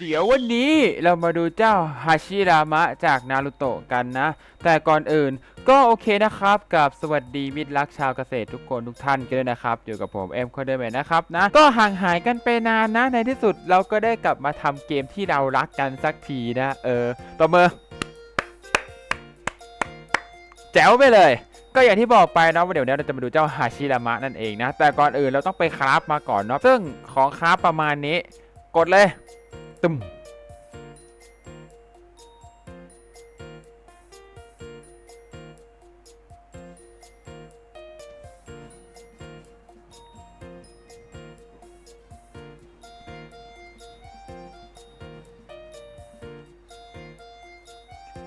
เดี๋ยววันนี้เรามาดูเจ้าฮาชิรามะจากนารูโตะกันนะ แต่ก่อนอื่นก็โอเคนะครับกับสวัสดีมิตรรักชาวเกษตรทุกคนทุกท่านกันด้วยนะครับ อยู่กับผมเอ็มคอนเดิมนนะครับนะ ก็ห่างหายกันไปนานนะ ในที่สุดเราก็ได้กลับมาทำเกมที่เรารักกันสักทีนะ เออต่อมือแจ๋วไปเลยก็อย่างที่บอกไปเนาะว่าเดี๋ยวนี้เราจะมาดูเจ้าฮาชิรามะนั่นเองนะ แต่ก่อนอื่นเราต้องไปคราฟมาก่อนเนาะซึ่งของคราฟประมาณนี้ กดเลย ตึม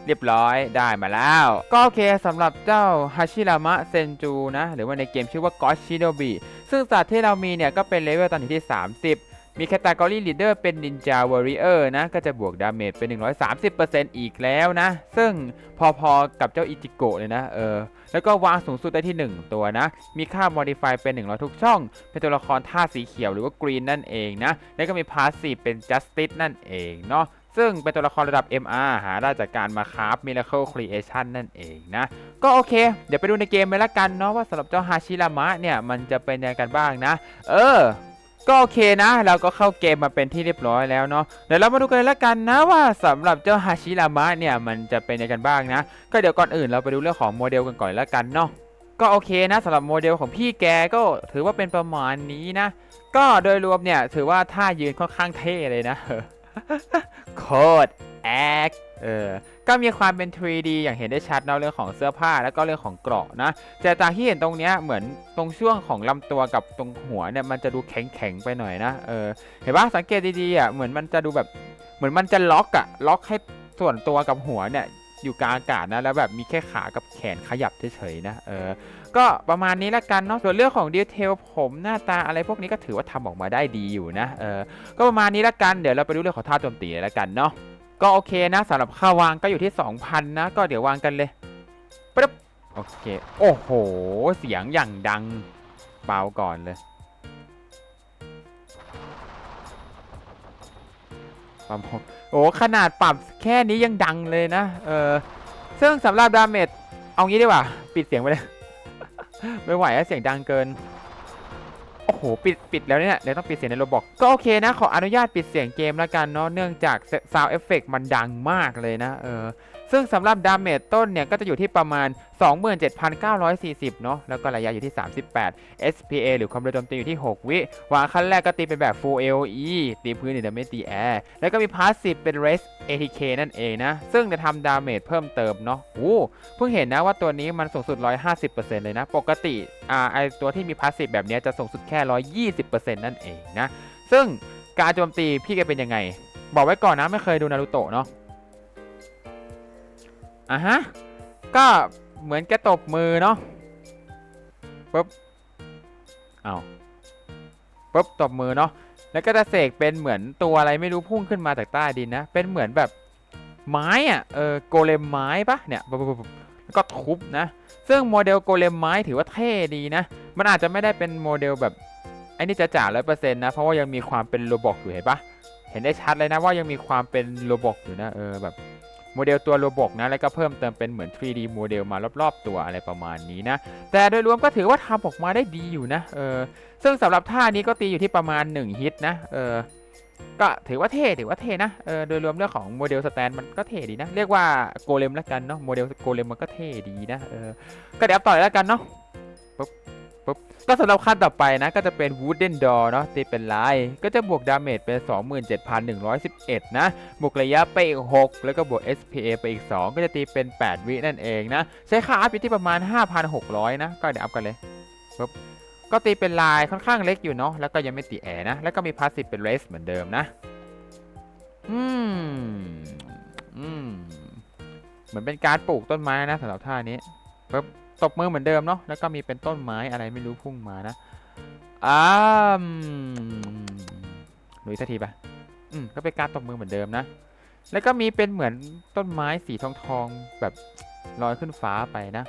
เรียบร้อยได้มาแล้ว ก็โอเคสำหรับเจ้าฮาชิรามะเซนจูนะ หรือว่าในเกมชื่อว่า God Shinobi ซึ่งสัตว์ที่เรามีเนี่ย ก็เป็นเลเวลตอนนี้ที่ 30 มีแคตตากรีลีดเดอร์เป็น Ninja Warrior นะ ก็จะบวกดาเมจเป็น 130%อีกแล้วนะ ซึ่งพอๆกับเจ้าอิจิโกะเลยนะ เออ แล้วก็วางสูงสุดได้ที่ 1 ตัวนะ มีค่า Modify เป็น 100 ทุกช่อง เป็นตัวละครท่าสีเขียวหรือว่า Green นั่นเองนะ แล้วก็มี Passive เป็น Justice นั่นเองเนาะซึ่งเป็นตัวละครระดับ MR หาได้จากการมาคราฟ Miracle Creation นั่นเองนะ ก็โอเค เดี๋ยวไปดูในเกมไปละกันเนาะว่าสำหรับเจ้าฮาชิรามะเนี่ย มันจะเป็นยังไงกันบ้างนะ เออ ก็โอเคนะ เราก็เข้าเกมมาเป็นที่เรียบร้อยแล้วเนาะเดี๋ยวเรามาดูกันเลยละกันนะว่าสำหรับเจ้าฮาชิรามะเนี่ยมันจะเป็นยังไงกันบ้างนะ ก็เดี๋ยวก่อนอื่นเราไปดูเรื่องของโมเดลกันก่อนละกันเนาะก็โอเคนะสำหรับโมเดลของพี่แกก็ถือว่าเป็นประมาณนี้นะ ก็โดยรวมเนี่ยถือว่าท่ายืนค่อนข้างเท่เลยนะโคตรแอคเออ ก็มีความเป็น 3D อย่างเห็นได้ชัดเนาะเรื่องของเสื้อผ้าแล้วก็เรื่องของเกราะนะแต่จากที่เห็นตรงเนี้ยเหมือนตรงช่วงของลำตัวกับตรงหัวเนี่ยมันจะดูแข็งๆไปหน่อยนะเออเห็นปะสังเกตดีๆอะเหมือนมันจะดูแบบเหมือนมันจะล็อกอะล็อกให้ส่วนตัวกับหัวเนี่ยอยู่กลางอากาศนะแล้วแบบมีแค่ขากับแขนขยับเฉยๆนะเออก็ประมาณนี้ละกันเนาะส่วนเรื่องของดีเทลผมหน้าตาอะไรพวกนี้ก็ถือว่าทำออกมาได้ดีอยู่นะเออก็ประมาณนี้ละกันเดี๋ยวเราไปดูเรื่องของท่าโจมตีละกันเนาะ ก็โอเคนะสำหรับค่าวางก็อยู่ที่ 2,000 นะ ก็เดี๋ยววางกันเลยปึ๊บโอเค โอ้โห เสียงอย่างดังเบาก่อนเลยปั๊มโอ้ขนาดปรับแค่นี้ยังดังเลยนะ เออซึ่งสำหรับดาเมจเอางี้ดีกว่า ปิดเสียงไปเลย ไม่ไหวอะเสียงดังเกิน โอ้โหปิดปิดแล้วเนี่ยเดี๋ยวต้องปิดเสียงในโรบอกก็โอเคนะ ขออนุญาตปิดเสียงเกมแล้วกันเนาะเนื่องจากซาวเอฟเฟกมันดังมากเลยนะเออ ซึ่งสำหรับดาเมจต้นเนี่ยก็จะอยู่ที่ประมาณ 27,940 เนาะแล้วก็ระยะอยู่ที่ 38 SPA หรือความเร็วโจมตีอยู่ที่ 6 วิวางขั้นแรกก็ตีเป็นแบบ Full AOE ตีพื้นเนี่ยไม่ตีแอร์แล้วก็มีพาสซีฟเป็น Race ATK นั่นเองนะ ซึ่งจะทำดาเมจเพิ่มเติมเนาะโอ้เพิ่งเห็นนะว่าตัวนี้มันสูงสุด 150%เลยนะ ปกติอ่าไอตัวที่มีพาสซีฟแบบนี้จะสูงสุดแค่ 120%นั่นเองนะซึ่งการโจมตีพี่แกเป็นยังไง บอกไว้ก่อนนะไม่เคยดูนารูโตะเนาะ อะฮะ ก็เหมือนแกตบมือเนาะปุ๊บเอาปุ๊บตบมือเนาะแล้วก็จะเสกเป็นเหมือนตัวอะไรไม่รู้พุ่งขึ้นมาจากใต้ดินนะ เป็นเหมือนแบบไม้อะเออโกเลมไม้ปะเนี่ยปุ๊บปุ๊บแล้วก็ทุบนะ ซึ่งโมเดลโกเลมไม้ถือว่าเท่ดีนะ มันอาจจะไม่ได้เป็นโมเดลแบบไอ้นี่จะจ่าร้อยเปอร์เซ็นต์นะ เพราะว่ายังมีความเป็นโรบอกอยู่เห็นปะเห็นได้ชัดเลยนะว่ายังมีความเป็นโรบอกอยู่นะเออแบบ โมเดลตัวโรบกนะ แล้วก็เพิ่มเติมเป็นเหมือน 3D โมเดลมารอบๆ ตัวอะไรประมาณนี้นะ แต่โดยรวมก็ถือว่าทำออกมาได้ดีอยู่นะ เออ ซึ่งสำหรับท่านี้ก็ตีอยู่ที่ประมาณ 1 ฮิตนะ เออ ก็ถือว่าเท่ถือว่าเท่นะ เออ โดยรวมเรื่องของโมเดลสแตนมันก็เท่ดีนะ เรียกว่าโกเลมแล้วกันเนาะ โมเดลโกเลมมันก็เท่ดีนะ เออ ก็เดี๋ยวต่อยแล้วกันเนาะปุ๊บ ปุ๊บก็สำหรับขั้นต่อไปนะ ก็จะเป็น Wooden Door เนาะตีเป็นลายก็จะบวกดาเมจเป็น 27,111 นะ บวกระยะไปอีก 6 แล้วก็บวก SPA ไปอีก 2 ก็จะตีเป็น 8 วินั่นเองนะ ใช้ค่าอัพอยู่ที่ประมาณ 5,600 นะ ก็เดี๋ยวอัพกันเลยปุ๊บก็ตีเป็นลายค่อนข้างเล็กอยู่เนาะแล้วก็ยังไม่ตีแอร์นะ แล้วก็มีพาสซีฟเป็นเรสเหมือนเดิมนะอืมอืมเหมือนเป็นการปลูกต้นไม้นะสำหรับท่านี้ปุ๊บ ตบมือเหมือนเดิมเนาะแล้วก็มีเป็นต้นไม้อะไรไม่รู้พุ่งมานะอ่ามดูอีกสักทีไปอืมก็เป็นการตบมือเหมือนเดิมนะ แล้วก็มีเป็นเหมือนต้นไม้สีทองทองๆแบบลอยขึ้นฟ้าไปนะ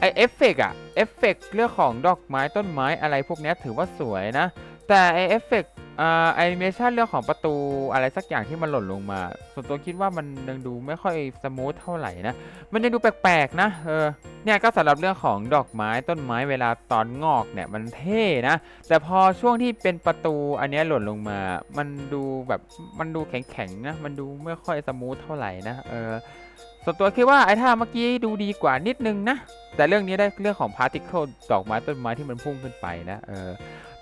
ไอเอฟเฟกต์อะเอฟเฟกต์เรื่องของดอกไม้ต้นไม้อะไรพวกนี้ถือว่าสวยนะ แต่ไอเอฟเฟกต์ อ่าแอนิเมชันเรื่องของประตูอะไรสักอย่างที่มันหล่นลงมา ส่วนตัวคิดว่ามันยังดูไม่ค่อยสมูทเท่าไหร่นะ มันยังดูแปลกๆนะเออเนี่ยก็สำหรับเรื่องของดอกไม้ต้นไม้เวลาตอนงอกเนี่ยมันเท่นะ แต่พอช่วงที่เป็นประตูอันนี้หล่นลงมา มันดูแบบมันดูแข็งๆนะ มันดูไม่ค่อยสมูทเท่าไหร่นะเออส่วนตัวคิดว่าไอ้ท่าเมื่อกี้ดูดีกว่านิดนึงนะ แต่เรื่องนี้ได้เรื่องของพาร์ติเคิลดอกไม้ต้นไม้ที่มันพุ่งขึ้นไปนะเออ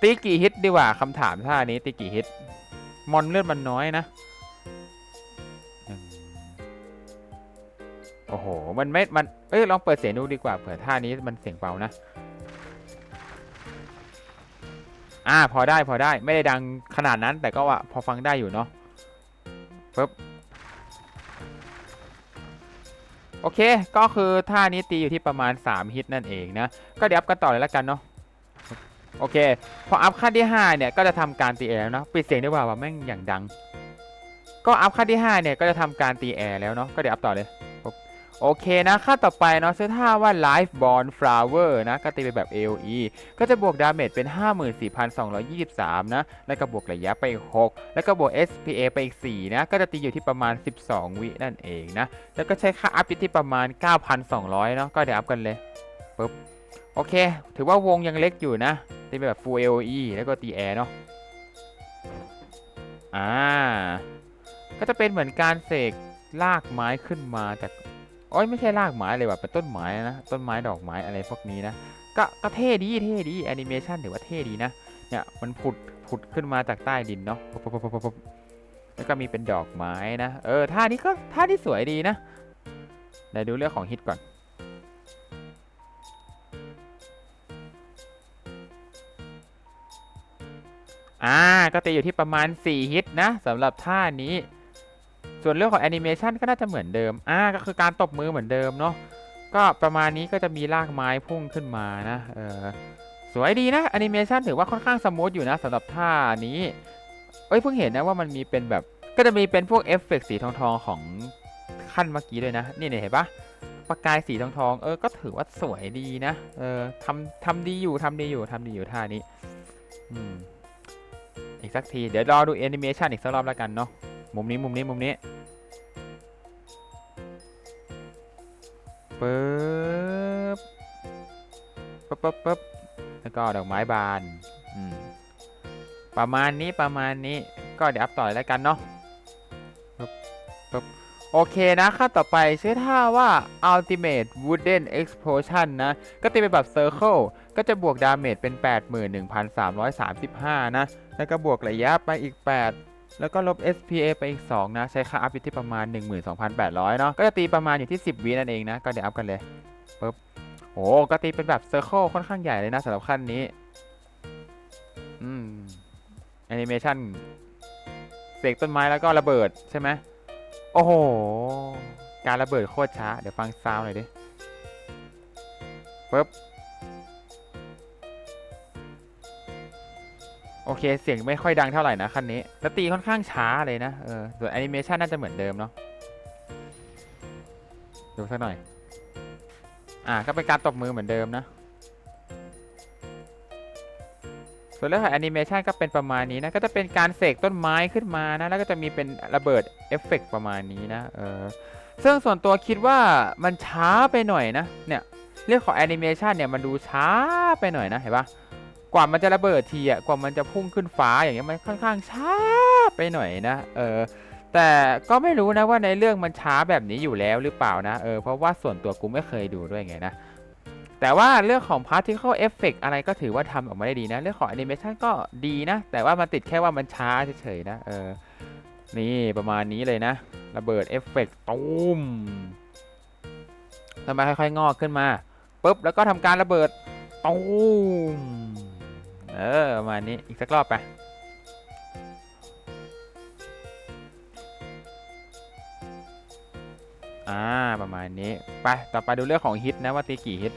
ตีกี่ฮิตดีกว่าคำถามท่านี้ตีกี่ฮิต มอนเลือดมันน้อยนะหนึ่งโอ้โห มันไม่ มัน เอ้ย ลองเปิดเสียงดูดีกว่า เผื่อท่านี้มันเสียงเบานะ อ่า พอได้ พอได้ ไม่ได้ดังขนาดนั้น แต่ก็ว่าพอฟังได้อยู่เนาะปึ๊บ โอเค ก็คือท่านี้ตีอยู่ที่ประมาณ 3 ฮิตนั่นเองนะ ก็เดี๋ยวอัพกันต่อเลยแล้วกันเนาะ โอเค พออัพขั้นที่ 5 เนี่ย ก็จะทำการตีแอร์แล้วเนาะปิดเสียงดีกว่าว่าแม่งอย่างดัง ก็อัพขั้นที่ 5 เนี่ยก็จะทำการตีแอร์แล้วเนาะก็เดี๋ยวอัพต่อเลยโอเคนะขั้นต่อไปเนาะซื้อท่าว่า Life Born Flower นะก็ตีไปแบบ AOE ก็จะบวกดาเมจเป็น 54,223 นะ แล้วก็บวกระยะไปอีก 6 แล้วก็บวก SPA ไปอีก 4 นะ ก็จะตีอยู่ที่ประมาณ 12 วินั่นเองนะ แล้วก็ใช้ค่าอัพที่ประมาณ 9,200 เนาะก็เดี๋ยวอัพกันเลยปุ๊บโอเค ถือว่าวงยังเล็กอยู่นะ ตีแบบ full AOE แล้วก็ตีแอร์เนาะอ่า ก็จะเป็นเหมือนการเสกลากไม้ขึ้นมาจากอ้ยไม่ใช่ลากไม้เลยว่ะเป็นต้นไม้นะ ต้นไม้ดอกไม้อะไรพวกนี้นะ ก็ก็เท่ดีเท่ดีแอนิเมชันถือว่าเท่ดีนะ เนี่ยมันผุดผุดขึ้นมาจากใต้ดินเนาะแล้วก็มีเป็นดอกไม้นะ เออท่านี้ก็ท่าที่สวยดีนะเดี๋ยวดูเรื่องของฮิตก่อน อ่าก็ตีอยู่ที่ประมาณ 4 ฮิตนะสำหรับท่านี้ ส่วนเรื่องของแอนิเมชันก็น่าจะเหมือนเดิม อ่าก็คือการตบมือเหมือนเดิมเนาะก็ประมาณนี้ก็จะมีรากไม้พุ่งขึ้นมานะเออสวยดีนะแอนิเมชันถือว่าค่อนข้างสมูทอยู่นะสำหรับท่านี้ เอ้ยเพิ่งเห็นนะว่ามันมีเป็นแบบก็จะมีเป็นพวกเอฟเฟกต์สีทองทองๆของขั้นเมื่อกี้ด้วยนะ นี่เห็นปะประกายสีทองทองเออ ก็ถือว่าสวยดีนะ เออทำทำดีอยู่ทำดีอยู่ทำดีอยู่ท่านี้ อืม สักที เดี๋ยวรอดูแอนิเมชันอีกสักรอบแล้วกันเนาะ มุมนี้มุมนี้มุมนี้ปึ๊บปึ๊บปึ๊บปึ๊บแล้วก็ดอกไม้บาน อืม ประมาณนี้ประมาณนี้ ก็เดี๋ยวอัพต่อยแล้วกันเนาะปึ๊บปึ๊บโอเคนะขั้นต่อไปชื่อท่าว่า Ultimate Wooden Explosion นะ ก็ตีเป็นแบบ Circle ก็จะบวกดาเมจเป็น 81,335 นะ แล้วก็บวกระยะไปอีก 8 แล้วก็ลบ SPA ไปอีก 2 นะ ใช้ค่าอัพอยู่ที่ประมาณ 12,800 เนาะ ก็จะตีประมาณอยู่ที่ 10วินั่นเองนะ ก็เดี๋ยวอัพกันเลยปึ๊บโอ้ก็ตีเป็นแบบ Circle ค่อนข้างใหญ่เลยนะสำหรับขั้นนี้ อืมแอนิเมชันเสกต้นไม้แล้วก็ระเบิดใช่ไหมโอ้โห การระเบิดโคตรช้า เดี๋ยวฟังซาวด์หน่อยดิปึ๊บ โอเค เสียงไม่ค่อยดังเท่าไหร่นะคันนี้แล้วตีค่อนข้างช้าเลยนะ เออ ส่วนแอนิเมชันน่าจะเหมือนเดิมเนาะ ดูสักหน่อย อ่า ก็เป็นการตบมือเหมือนเดิมนะ ส่วนเรื่องของแอนิเมชันก็เป็นประมาณนี้นะ ก็จะเป็นการเสกต้นไม้ขึ้นมานะ แล้วก็จะมีเป็นระเบิดเอฟเฟกต์ประมาณนี้นะ เออ ซึ่งส่วนตัวคิดว่ามันช้าไปหน่อยนะ เนี่ย เรื่องของแอนิเมชันเนี่ยมันดูช้าไปหน่อยนะ เห็นปะ กว่ามันจะระเบิดทีอะกว่ามันจะพุ่งขึ้นฟ้าอย่างเงี้ยมันค่อนข้างช้าไปหน่อยนะเออแต่ก็ไม่รู้นะว่าในเรื่องมันช้าแบบนี้อยู่แล้วหรือเปล่านะเออเพราะว่าส่วนตัวกูไม่เคยดูด้วยไงนะแต่ว่าเรื่องของ particle effect อะไรก็ถือว่าทำออกมาได้ดีนะ เรื่องของ animation ก็ดีนะ แต่ว่ามันติดแค่ว่ามันช้าเฉยๆนะเออนี่ประมาณนี้เลยนะ ระเบิดเอฟเฟกต์ตุ้มทำไมค่อยๆงอกขึ้นมาปุ๊บแล้วก็ทำการระเบิดตุ้ม เออประมาณนี้อีกสักรอบไปอ่าประมาณนี้ไปต่อไปดูเรื่องของฮิตนะว่าตีกี่ฮิต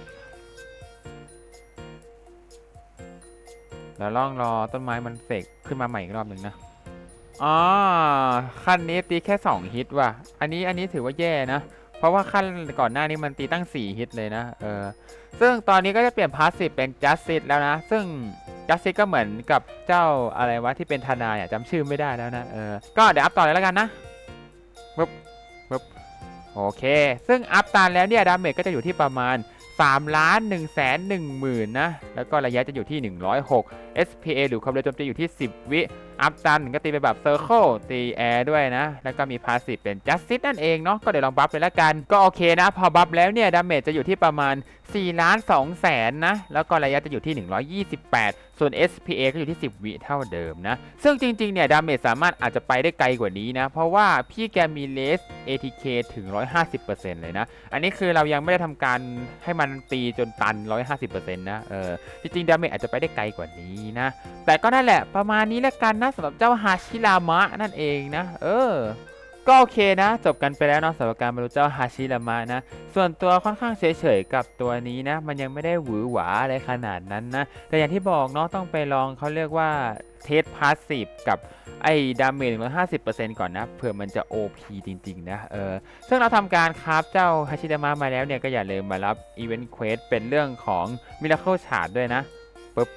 แล้วลองรอต้นไม้มันเสกขึ้นมาใหม่อีกรอบหนึ่งนะอ๋อขั้นนี้ตีแค่ 2 ฮิตว่ะอันนี้อันนี้ถือว่าแย่นะ เพราะว่าขั้นก่อนหน้านี้มันตีตั้ง 4 ฮิตเลยนะ เออ ซึ่งตอนนี้ก็จะเปลี่ยนพาสซีฟเป็น Justice แล้วนะ ซึ่ง Justice ก็เหมือนกับเจ้าอะไรวะที่เป็นทนายอะจำชื่อไม่ได้แล้วนะ เออ ก็เดี๋ยวอัพต่อเลยแล้วกันนะปึ๊บปึ๊บโอเค ซึ่งอัพตานแล้วเนี่ยดาเมจก็จะอยู่ที่ประมาณ3ล้าน1แสน1หมื่นนะ แล้วก็ระยะจะอยู่ที่ 106 SPA หรือความเร็วโจมตีอยู่ที่ 10 วิ อัพตันก็ตีไปแบบเซอร์เคิลตีแอร์ด้วยนะ แล้วก็มีพาสซีฟเป็น Justice นั่นเองเนาะก็เดี๋ยวลองบัฟเลยละกัน ก็โอเคนะ พอบัฟแล้วเนี่ยดาเมจจะอยู่ที่ประมาณ4ล้าน2แสนนะ แล้วก็ระยะจะอยู่ที่ 128 ส่วน SPA ก็อยู่ที่ 10 วิเท่าเดิมนะ ซึ่งจริง ๆ เนี่ย ดาเมจสามารถอาจจะไปได้ไกลกว่านี้นะ เพราะว่าพี่แกมีเลส ATK ถึง 150%เลยนะ อันนี้คือเรายังไม่ได้ทำการให้มันตีจนตัน 150%นะ เออ จริง ๆ ดาเมจอาจจะไปได้ไกลกว่านี้นะ แต่ก็นั่นแหละประมาณนี้แล้วกันนะสำหรับเจ้าฮาชิรามะนั่นเองนะ เออ ก็โอเคนะ จบกันไปแล้วเนาะสำหรับการมาดูเจ้าฮาชิรามะนะ ส่วนตัวค่อนข้างเฉยๆกับตัวนี้นะ มันยังไม่ได้หวือหวาอะไรขนาดนั้นนะ แต่อย่างที่บอกเนาะต้องไปลองเขาเรียกว่าเทสพาสซีฟกับไอ้ดาเมจ150%ก่อนนะเผื่อมันจะ OP จริง ๆ นะ เออ ซึ่งเราทำการคราฟเจ้าฮาชิรามะมาแล้วเนี่ย ก็อย่าลืมมารับอีเวนต์เควสเป็นเรื่องของมิราเคิลชาร์ดด้วยนะปึ๊บ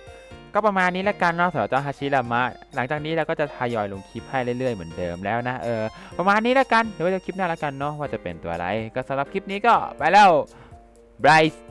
ก็ประมาณนี้แล้วกันเนาะสำหรับเจ้าฮาชิรามะ หลังจากนี้เราก็จะทยอยลงคลิปให้เรื่อยๆเหมือนเดิมแล้วนะเออประมาณนี้แล้วกันเดี๋ยวไว้เจอคลิปหน้าแล้วกันเนาะว่าจะเป็นตัวอะไร ก็สำหรับคลิปนี้ก็ไปแล้วไบรท์